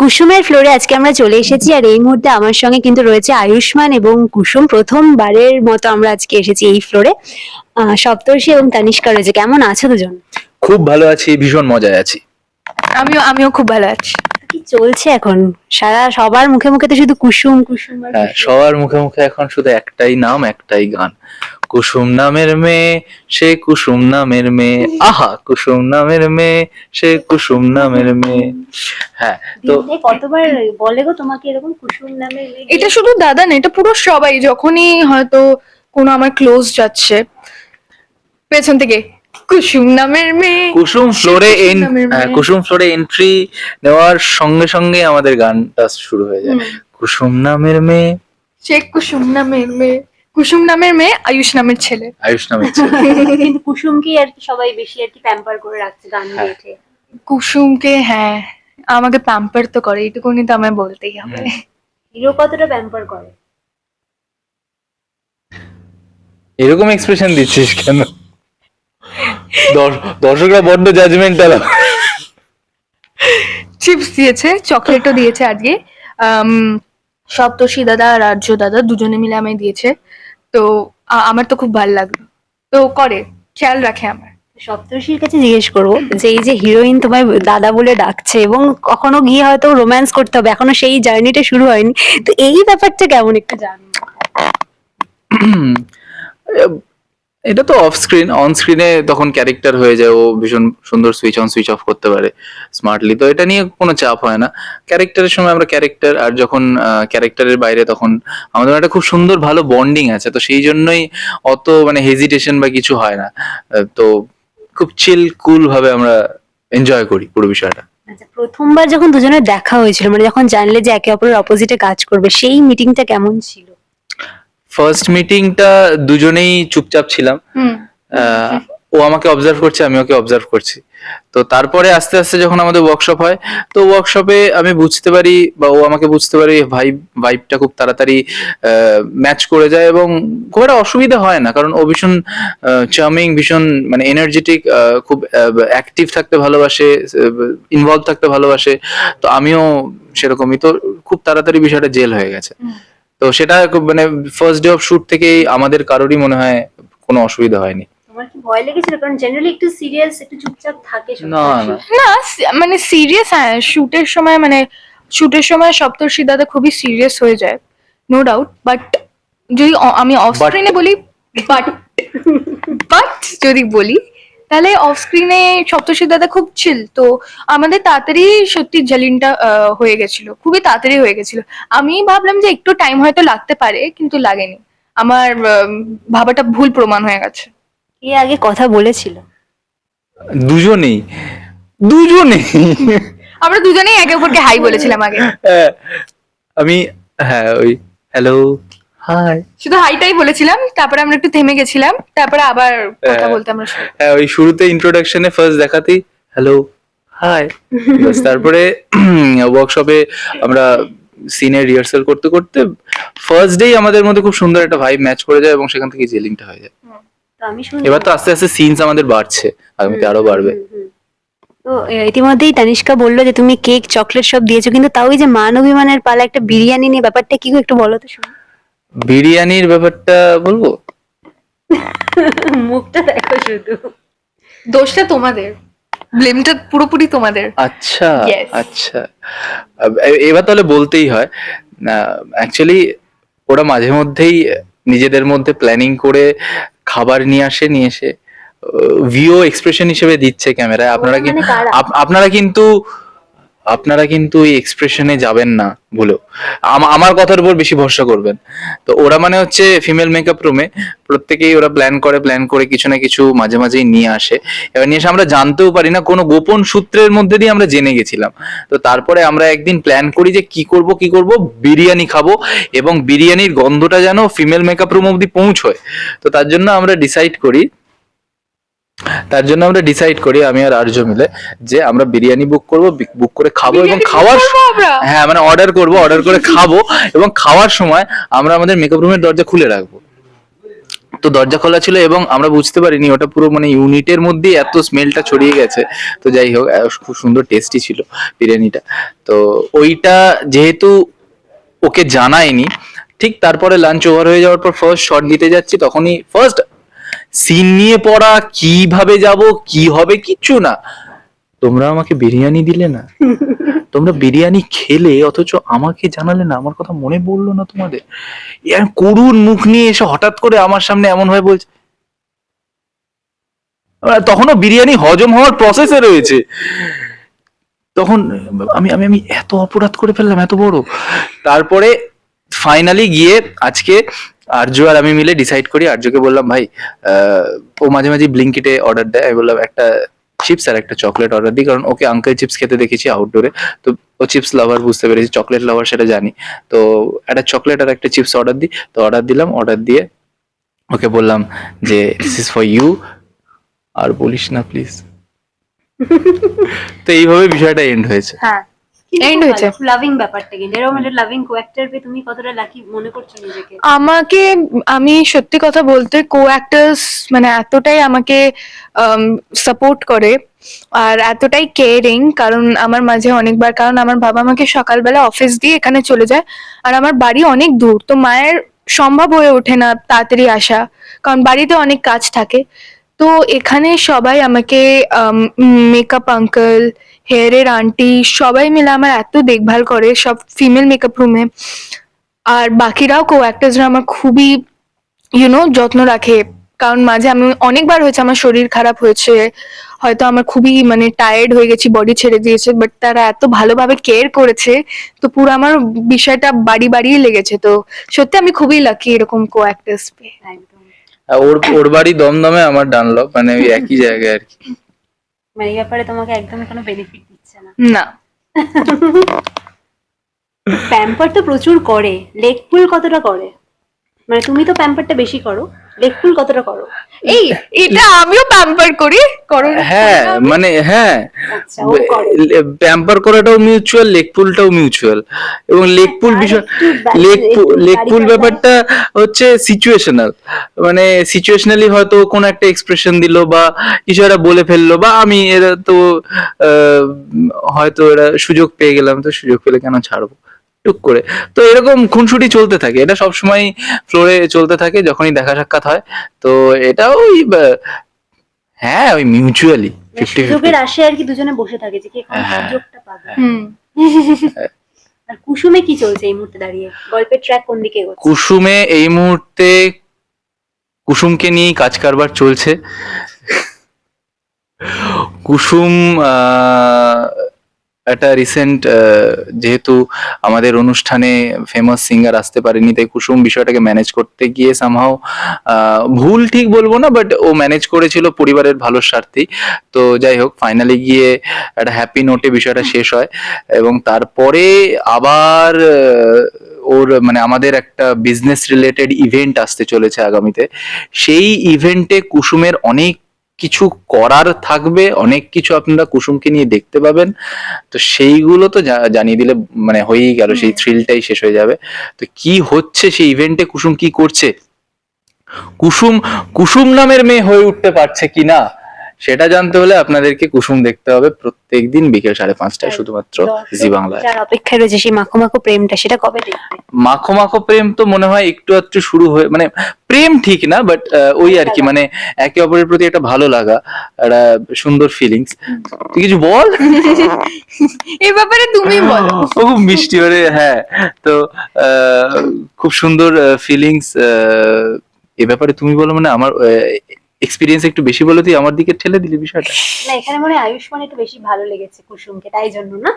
কুসুমের ফ্লোরে আজকে আমরা চলে এসেছি আর এই মুহূর্তে আমার সঙ্গে কিন্তু রয়েছে আয়ুষ্মান এবং কুসুম। প্রথমবারের মতো আমরা আজকে এসেছি এই ফ্লোরে সপ্তর্ষি এবং তানিষ্কা রয়েছে। কেমন আছো দুজন? খুব ভালো আছি, ভীষণ মজায় আছি। আমিও আমিও খুব ভালো আছি। কি চলছে এখন? সারা সবার মুখে মুখে তো শুধু কুসুম হ্যাঁ কুসুম। সবার মুখে মুখে এখন শুধু একটাই নাম একটাই গান। কুসুম নামের মেয়ে সে কুসুম নামের মেয়ে। আহা কুসুম নামের মেয়ে সে কুসুম নামের মেয়ে। হ্যাঁ তো কতবার বলে গো তোমাকে এরকম কুসুম নামে এটা শুধু দাদা না এটা পুরো সবাই। যখনই হয়তো কোনো আমার ক্লোজ যাচ্ছে পেছন থেকে কুসুম নামের মেয়ে। কুসুম ফ্লোরে কুসুম। কুসুম ফ্লোরে এন্ট্রি নেওয়ার সঙ্গে সঙ্গে আমাদের গানটা শুরু হয়ে যায়। কুসুম নামের মেয়ে। সে কুসুম নামের মেয়ে। কুসুম নামের মেয়ে আয়ুষ নামের ছেলে। আয়ুষ নামের ছেলে। কুসুমকে আর কি সবাই বেশি আর কি প্যাম্পার করে রাখছে গান হ্যাঁ। কুসুমকে হ্যাঁ আমাকে প্যাম্পার তো করে এইটুকুনি তো আমায় বলতেই হবে। হিরো কতটা প্যাম্পার করে? এরকম এক্সপ্রেশন দিচ্ছিস কেন? দর্শকরা বড্ড জাজমেন্টাল চিপস দিয়েছে চকলেটও দিয়েছে আজকে। আম, সপ্তর্ষি দাদা রাজ্য দাদা দুজনে মিলে আমায় দিয়েছে। তো আমার তো খুব ভালো লাগল। তো করে খেয়াল রাখে আমার। সপ্তর্ষির কাছে জিজ্ঞেস করব যে এই যে হিরোইন তোমায় দাদা বলে ডাকছে এবং কখনো গিয়ে হয়তো রোম্যান্স করতে হবে এখনও সেই জার্নিটা শুরু হয়নি। তো এই ব্যাপারটা কেমন একটু জানো? এটা তো অফ স্ক্রিন অন স্ক্রিনে তখন ক্যারেক্টার হয়ে যায়, ও ভীষণ সুন্দর সুইচ অন সুইচ অফ করতে পারে স্মার্টলি তো এটা নিয়ে কোনো চাপ হয় না। ক্যারেক্টারের সময় আমরা ক্যারেক্টার আর যখন ক্যারেক্টারের বাইরে তখন আমাদের একটা খুব সুন্দর ভালো বন্ডিং আছে, তো সেই জন্যই অত মানে হেজিটেশন বা কিছু হয় না। তো খুব চিল কুল ভাবে আমরা এনজয় করি পুরো বিষয়টা। আচ্ছা প্রথমবার যখন দুজনের দেখা হয়েছিল মানে যখন জানলে যে একে অপরের অপোজিটে কাজ করবে, সেই মিটিংটা কেমন ছিল? ফার্স্ট মিটিংটা দুজনেই চুপচাপ ছিলাম। ও আমাকে অবজার্ভ করছে আমি ওকে অবজার্ভ করছি। তো তারপরে আস্তে আস্তে যখন আমাদের ওয়ার্কশপ হয় তো ওয়ার্কশপে আমি বুঝতে পারি বা ও আমাকে বুঝতে পারি ভাই ভাইবটা খুব তাড়াতাড়ি ম্যাচ করে যায় এবং খুব একটা অসুবিধা হয় না। কারণ ও ভীষণ চার্মিং ভীষণ মানে এনার্জেটিক খুব অ্যাক্টিভ থাকতে ভালোবাসে ইনভলভ থাকতে ভালোবাসে। তো আমিও সেরকমই। তো খুব তাড়াতাড়ি বিষয়টা জেল হয়ে গেছে। তো সেটা খুব মানে ফার্স্ট ডে অফ শুট থেকেই আমাদের কারোরই মনে হয় কোনো অসুবিধা হয়নি। ভয় লেগেছিল? কারণ জেনারেলি একটু সিরিয়াস একটু চুপচাপ থাকে না না। মানে সিরিয়াস হ্যাঁ শুটের সময় মানে শুটের সময় সপ্তর্ষি দাদা খুবই সিরিয়াস হয়ে যায় নো ডাউট বাট যদি আমি অফ স্ক্রিনে বলি বাট বাট যদি বলি তাহলে অফ স্ক্রিনে সপ্তর্ষি দাদা খুব চিল তো আমাদের তাড়াতাড়ি সত্যি জালিনটা হয়ে গেছিল খুবই তাড়াতাড়ি হয়ে গেছিল। আমি ভাবলাম যে একটু টাইম হয়তো লাগতে পারে কিন্তু লাগেনি। আমার ভাবাটা ভুল প্রমাণ হয়ে গেছে। এ আগে কথা বলেছিল? দুজনেই। দুজনেই। আমরা দুজনেই একে অপরকে হাই বলেছিলাম আগে। হ্যাঁ, আমি হ্যাঁ ওই হ্যালো হাই শুধু হাইটাই বলেছিলাম তারপরে আমরা একটু থেমে গেছিলাম তারপরে আবার কথা হ্যাঁ। বলতে আমরা শুরু হ্যাঁ ওই শুরুতে ইন্ট্রোডাকশনে ফার্স্ট দেখাতেই হ্যালো হাই তারপরে ওয়ার্কশপে আমরা সিনের রিহার্সাল করতে করতে ফার্স্ট ডেই আমাদের মধ্যে খুব সুন্দর একটা ভাইব ম্যাচ করে যায় এবং সেখান থেকে জেলিংটা হয়ে যায়। তো আমি শুনি এবার তো আস্তে আস্তে সিনস আমাদের বাড়ছে আগামীতে আরও বাড়বে। তো ইতিমধ্যেই তানিষ্কা বলল যে তুমি কেক চকলেট সব দিয়েছ। কিন্তু তাও ওই যে মান অভিমানের পালা একটা বিরিয়ানি নিয়ে ব্যাপারটা কি একটু বলো তো শুনি। বিরিয়ানির ব্যাপারটা বলব? মুখটা দেখো শুধু। দোষটা তোমাদের। ব্লেমটা পুরোপুরি তোমাদের। আচ্ছা আচ্ছা। এবার তাহলে বলতেই হয় অ্যাকচুয়ালি ওরা মাঝে মধ্যেই নিজেদের মধ্যে প্ল্যানিং করে খাবার নিয়ে আসে নিয়ে এসে ভিও এক্সপ্রেশন হিসেবে দিচ্ছে ক্যামেরায় আপনারা মানে আপ- আপনারা কিন্তু আপনারা কিন্তু এই এক্সপ্রেশনে যাবেন না ভুলেও আম- আমার কথার উপর বেশি ভরসা করবেন। তো ওরা মানে হচ্ছে ফিমেল মেকআপ রুমে প্রত্যেকেই ওরা প্ল্যান করে প্ল্যান করে কিছু না কিছু মাঝে মাঝেই নিয়ে আসে। এবার নিয়ে এসে আমরা জানতেও পারি না, কোনো গোপন সূত্রের মধ্যে দিয়ে আমরা জেনে গেছিলাম। তো তারপরে আমরা একদিন প্ল্যান করি যে কি করব কি করব, বিরিয়ানি খাব এবং বিরিয়ানির গন্ধটা যেন ফিমেল মেকআপ রুম অব্দি পৌঁছয়। তো তার জন্য আমরা ডিসাইড করি তার জন্য আমরা ডিসাইড করি আমি আর আর্য মিলে যে আমরা বিরিয়ানি বুক করব বুক করে খাব এবং খাওয়ার হ্যাঁ মানে অর্ডার করব অর্ডার করে খাব এবং খাওয়ার সময় আমরা আমাদের মেকআপ রুমের দরজা খুলে রাখব। তো দরজা খোলা ছিল এবং আমরা বুঝতে পারিনি ওটা পুরো মানে ইউনিটের মধ্যেই এত স্মেলটা ছড়িয়ে গেছে। তো যাই হোক খুব সুন্দর টেস্টি ছিল বিরিয়ানিটা। তো ওইটা যেহেতু ওকে জানায়নি ঠিক তারপরে লাঞ্চ ওভার হয়ে যাওয়ার পর ফার্স্ট শট দিতে যাচ্ছি তখনই ফার্স্ট সিন নিয়ে পড়া কীভাবে যাব কি হবে কিচ্ছু না। তোমরা আমাকে বিরিয়ানি দিলে না? তোমরা বিরিয়ানি খেলে অথচ আমাকে জানালে না আমার কথা মনে পড়ল না তোমাদের। করুণ মুখ নিয়ে এসে হঠাৎ করে আমার সামনে এমন ভাবে বলছে তখনও বিরিয়ানি হজম হওয়ার প্রসেসে রয়েছে। তখন আমি আমি আমি এত অপরাধ করে ফেললাম এত বড়। তারপরে ফাইনালি গিয়ে আজকে আর্য আর আমি মিলে ডিসাইড করি। আর্যকে বললাম ভাই ও মাঝে মাঝে ব্লিঙ্কিটে অর্ডার দেয়। আমি বললাম একটা চিপস আর একটা চকলেট অর্ডার দিই কারণ ওকে আঙ্কেল চিপস খেতে দেখেছি আউটডোরে তো ও চিপস লাভার বুঝতে পেরেছি চকলেট লাভার সেটা জানি। তো একটা চকলেট আর একটা চিপস অর্ডার দিই তো অর্ডার দিলাম অর্ডার দিয়ে ওকে বললাম যে দিস ইজ ফর ইউ আর বলিস না প্লিজ তো এইভাবে বিষয়টা এন্ড হয়েছে। হ্যাঁ। End হয়েছে। লাভিং ব্যাপারটা কিন্তু। এরকম একটা লাভিং কোয়াক্টার পেয়ে তুমি কতটা লাকি মনে করছ নিজেকে? আমাকে আমি সত্যি কথা বলতে কো অ্যাক্টার্স মানে এতটাই আমাকে সাপোর্ট করে আর এতটাই কেয়ারিং কারণ আমার মাঝে অনেকবার কারণ আমার বাবা আমাকে সকালবেলা অফিস দিয়ে এখানে চলে যায় আর আমার বাড়ি অনেক দূর তো মায়ের সম্ভব হয়ে ওঠে না তাড়াতাড়ি আসা কারণ বাড়িতে অনেক কাজ থাকে। তো এখানে সবাই আমাকে মেকআপ আঙ্কেল হেয়ারের আন্টি সবাই মিলে আমার এত দেখভাল করে, সব ফিমেল মেকআপ রুমে আর বাকিরাও কো অ্যাক্টার্সরা আমার খুবই ইউনো যত্ন রাখে। কারণ মাঝে আমি অনেকবার হয়েছে, আমার শরীর খারাপ হয়েছে। হয়তো আমার খুবই মানে টায়ার্ড হয়ে গেছি বডি ছেড়ে দিয়েছে বাট তারা এত ভালোভাবে কেয়ার করেছে, তো পুরো আমার বিষয়টা বাড়ি বাড়িই লেগেছে। তো সত্যি আমি খুবই লাকি এরকম কো অ্যাক্টার্স পেয়ে ওর ওর বাড়ি দমদমে আমার ডানলপ মানে ওই একই জায়গায় আর কি। মানে এই ব্যাপারে তোমাকে একদম কোনো বেনিফিট দিচ্ছে না। না। প্যাম্পার তো প্রচুর করে লেগ পুল কতটা করে? মানে তুমি তো প্যাম্পারটা বেশি করো লেগ পুল কতটা করো। এই এটা আমিও প্যাম্পার করি করো হ্যাঁ মানে হ্যাঁ আচ্ছা প্যাম্পার করাটাও মিউচুয়াল লেগপুলটাও মিউচুয়াল এবং লেগপুল বিষয় একটু বা- লেগ একটু লেগ পুল বাড়ি ব্যাপারটা হচ্ছে সিচুয়েশনাল মানে সিচুয়েশনালি হয়তো কোন একটা এক্সপ্রেশন দিল বা কিছু একটা বলে ফেলল বা আমি এরা তো আহ, হয়তো এরা সুযোগ পেয়ে গেলাম তো সুযোগ পেলে কেন ছাড়বো? টুক করে। তো এরকম খুনসুটি চলতে থাকে। এটা সবসময় ফ্লোরে চলতে থাকে যখনই দেখা সাক্ষাৎ হয়। তো এটা ওই হ্যাঁ ওই মিউচুয়ালি মানে ফিফটি সুযোগের আসে আর কি দুজনে বসে থাকে যে কে কোন হ্যাঁ। সুযোগটা পাবে। হুম। আর কুসুমে কি চলছে এই মুহূর্তে দাঁড়িয়ে? গল্পের ট্র্যাক কোন দিকে এগোচ্ছে? কুসুমে এই মুহূর্তে কুসুমকে নিয়ে কাজ কারবার চলছে। কুসুম আহ, একটা রিসেন্ট যেহেতু আমাদের অনুষ্ঠানে ফেমাস সিঙ্গার আসতে পারেনি, তাই কুসুম বিষয়টাকে ম্যানেজ করতে গিয়ে সামহাও ভুল ঠিক বলব না বাট ও ম্যানেজ করেছিল পরিবারের ভালো স্বার্থেই তো যাই হোক ফাইনালি গিয়ে একটা হ্যাপি নোটে বিষয়টা শেষ হয় এবং তারপরে আবার ওর মানে আমাদের একটা বিজনেস রিলেটেড ইভেন্ট আসতে চলেছে আগামীতে। সেই ইভেন্টে কুসুমের অনেক কিছু করার থাকবে অনেক কিছু আপনারা কুসুমকে নিয়ে দেখতে পাবেন। তো সেইগুলো তো জানিয়ে দিলে মানে হয়েই গেল সেই থ্রিলটাই শেষ হয়ে যাবে। তো কি হচ্ছে সেই ইভেন্টে কুসুম কি করছে? কুসুম কুসুম নামের মেয়ে হয়ে উঠতে পারছে কি না সেটা জানতে হলে আপনাদেরকে কুসুম দেখতে হবে প্রত্যেকদিন বিকেল সাড়ে পাঁচটায় শুধুমাত্র জি বাংলায়। যার অপেক্ষায় রয়েছে সেই মাখো মাখো প্রেমটা সেটা কবে দেখবে? মাখো মাখো প্রেম তো মনে হয় একটু একটু শুরু হয়ে মানে প্রেম ঠিক না বাট ওই আর কি মানে একে অপরের প্রতি একটা ভালো লাগা একটা সুন্দর ফিলিংস তুই কিছু বল? এই ব্যাপারে তুমি বলো। ও খুব মিষ্টি মানে হ্যাঁ। তো আহ, খুব সুন্দর ফিলিংস এ ব্যাপারে তুমি বলো মানে আমার এক্সপিরিয়েন্স একটু বেশি বলে তুই আমার দিকে ঠেলে দিলি বিষয়টা। না এখানে মনে হয় আয়ুষ্মান একটু বেশি ভালো লেগেছে কুসুমকে তাই জন্য না?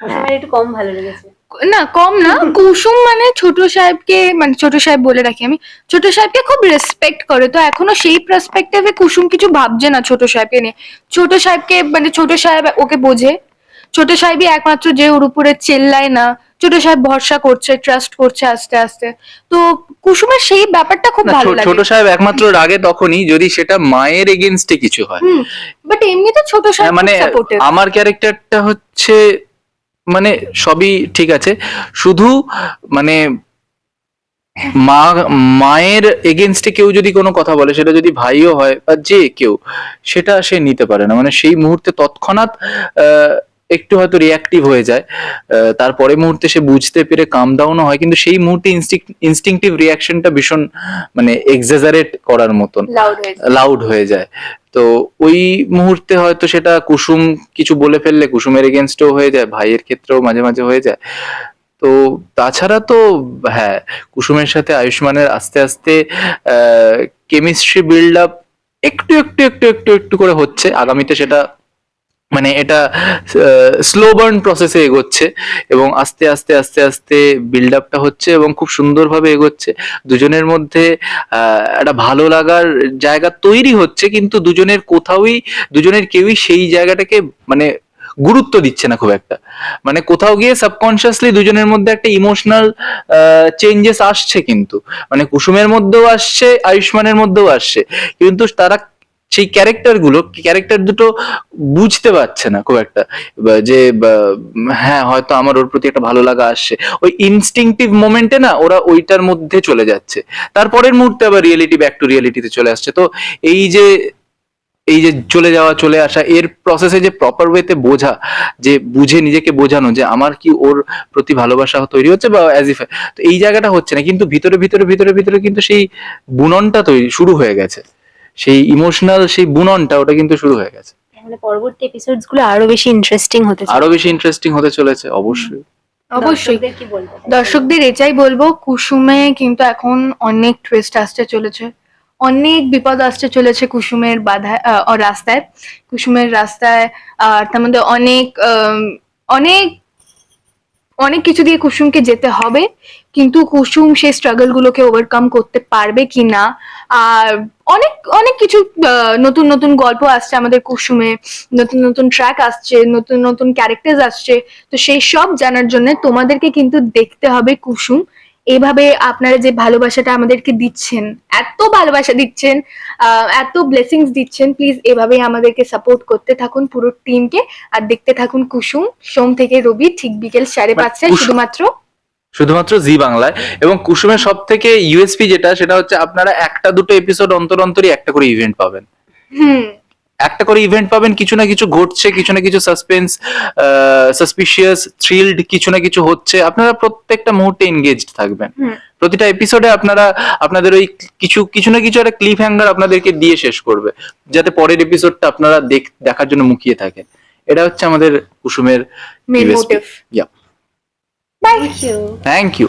কুসুমের একটু কম ভালো লেগেছে। না কম না কুসুম মানে ছোট সাহেবকে মানে ছোট সাহেব বলে রাখি আমি ছোট সাহেবকে খুব রেসপেক্ট করে তো এখনও সেই পার্সপেক্টিভে কুসুম কিছু ভাবছে না ছোট সাহেবকে নিয়ে। ছোট সাহেবকে মানে ছোট সাহেব ওকে বোঝে ছোট সাহেবই একমাত্র যে ওর উপরে চেল্লায় না ছোট সাহেব ভরসা করছে ট্রাস্ট করছে আস্তে আস্তে। তো কুসুমের সেই ব্যাপারটা খুব ভালো লাগে। ছোট সাহেব একমাত্র রাগে তখনই যদি সেটা মায়ের এগেনস্টে কিছু হয়। বাট এমনিতে ছোট সাহেব হ্যাঁ, মানে আমার ক্যারেক্টারটা হচ্ছে মানে সবই ঠিক আছে। শুধু মানে মা মায়ের এগেনস্টে কেউ যদি কোনো কথা বলে সেটা যদি ভাইও হয় বা যে কেউ সেটা সে নিতে পারে না। মানে সেই মুহূর্তে তৎক্ষণাৎ আহ, একটু হয়তো রিয়াক্টিভ হয়ে যায়। তারপরে মুহূর্তে সে বুঝতে পেরে কাম ডাউনও হয় কিন্তু সেই মুহূর্তে ইনস্টিংটিভ রিয়াকশনটা ভীষণ মানে এক্সাজারেট করার মতন লাউড হয়ে যায়। লাউড হয়ে যায়। তো ওই মুহূর্তে হয়তো সেটা কুসুম কিছু বলে ফেললে কুসুমের এগেনস্টও হয়ে যায় ভাইয়ের ক্ষেত্রেও মাঝে মাঝে হয়ে যায়। তো তাছাড়া তো হ্যাঁ কুসুমের সাথে আয়ুষ্মানের আস্তে আস্তে কেমিস্ট্রি বিল্ড আপ একটু একটু একটু একটু একটু করে হচ্ছে। আগামীতে সেটা মানে এটা স্লো বার্ন প্রসেসে এগোচ্ছে এবং আস্তে আস্তে আস্তে আস্তে বিল্ড আপটা হচ্ছে এবং খুব সুন্দরভাবে এগোচ্ছে। দুজনের মধ্যে একটা ভালো লাগার জায়গা তৈরি হচ্ছে কিন্তু দুজনের কোথাওই, দুজনের কেউই সেই জায়গাটাকে মানে গুরুত্ব দিচ্ছে না খুব একটা। মানে কোথাও গিয়ে সাবকনসিয়াসলি দুজনের মধ্যে একটা ইমোশনাল চেঞ্জেস আসছে কিন্তু। মানে কুসুমের মধ্যেও আসছে, আয়ুষ্মানের মধ্যেও আসছে। কিন্তু তারা সেই ক্যারেক্টারগুলো ক্যারেক্টার দুটো বুঝতে পারছে না খুব একটা। যে হ্যাঁ হয়তো আমার ওর প্রতি একটা ভালো লাগা আসছে। ওই ইনস্টিংটিভ মোমেন্টে না ওরা ওইটার মধ্যে চলে যাচ্ছে। তারপরের মুহূর্তে আবার রিয়েলিটি ব্যাক টু রিয়েলিটিতে চলে আসছে। তো এই যে এই যে চলে যাওয়া, চলে আসা, এর প্রসেসে যে প্রপার ওয়েতে বোঝা, যে বুঝে নিজেকে বোঝানো, যে আমার কি ওর প্রতি ভালোবাসা তৈরি হচ্ছে বা অ্যাজ ইফ তো এই জায়গাটা হচ্ছে না। কিন্তু ভিতরে ভিতরে ভিতরে ভিতরে কিন্তু সেই বুননটা তৈরি, শুরু হয়ে গেছে। সেই ইমোশনাল সেই বুননটা ওটা কিন্তু শুরু হয়ে গেছে। মানে পরবর্তী এপিসোডসগুলো আরও বেশি ইন্টারেস্টিং হতে আরও বেশি ইন্টারেস্টিং হতে চলেছে অবশ্যই। অবশ্যই দর্শকদের কি বলব দর্শকদের এটাই বলব কুসুমে কিন্তু এখন অনেক টুইস্ট আসতে চলেছে। অনেক বিপদ আসতে চলেছে কুসুমের বাধা রাস্তায়। কুসুমের রাস্তায় আর তার মধ্যে অনেক অনেক অনেক কিছু দিয়ে কুসুমকে যেতে হবে, কিন্তু কুসুম সেই স্ট্রাগল গুলোকে ওভারকাম করতে পারবে কি না আর অনেক অনেক কিছু নতুন নতুন গল্প আসছে আমাদের কুসুমে, নতুন নতুন ট্র্যাক আসছে, নতুন নতুন ক্যারেক্টার আসছে। তো সেই সব জানার জন্য তোমাদেরকে কিন্তু দেখতে হবে কুসুম। এভাবে আপনারা যে ভালোবাসাটা আমাদেরকে দিচ্ছেন এত ভালোবাসা দিচ্ছেন আহ, এত ব্লেসিংস দিচ্ছেন প্লিজ এভাবেই আমাদেরকে সাপোর্ট করতে থাকুন পুরো টিমকে আর দেখতে থাকুন কুসুম সোম থেকে রবি ঠিক বিকেল সাড়ে মানে পাঁচটায় শুধুমাত্র। শুধুমাত্র জি বাংলায়। এবং কুসুমের সব থেকে ইউএসপি যেটা সেটা হচ্ছে আপনারা একটা দুটো এপিসোড অন্তর অন্তরই একটা করে ইভেন্ট পাবেন। হুম। একটা করে ইভেন্ট পাবেন কিছু না কিছু ঘটছে কিছু না কিছু সাসপেন্স সাসপিশিয়াস থ্রিলড কিছু না কিছু হচ্ছে। আপনারা প্রত্যেকটা মুহূর্তে এনগেজড থাকবেন। প্রতিটা এপিসোডে আপনারা আপনাদের ওই কিছু কিছু না কিছু একটা ক্লিপ হ্যাঙ্গার আপনাদেরকে দিয়ে শেষ করবে যাতে পরের এপিসোডটা আপনারা দেখ দেখার জন্য মুখিয়ে থাকেন। এটা হচ্ছে আমাদের কুসুমের motif thank you thank you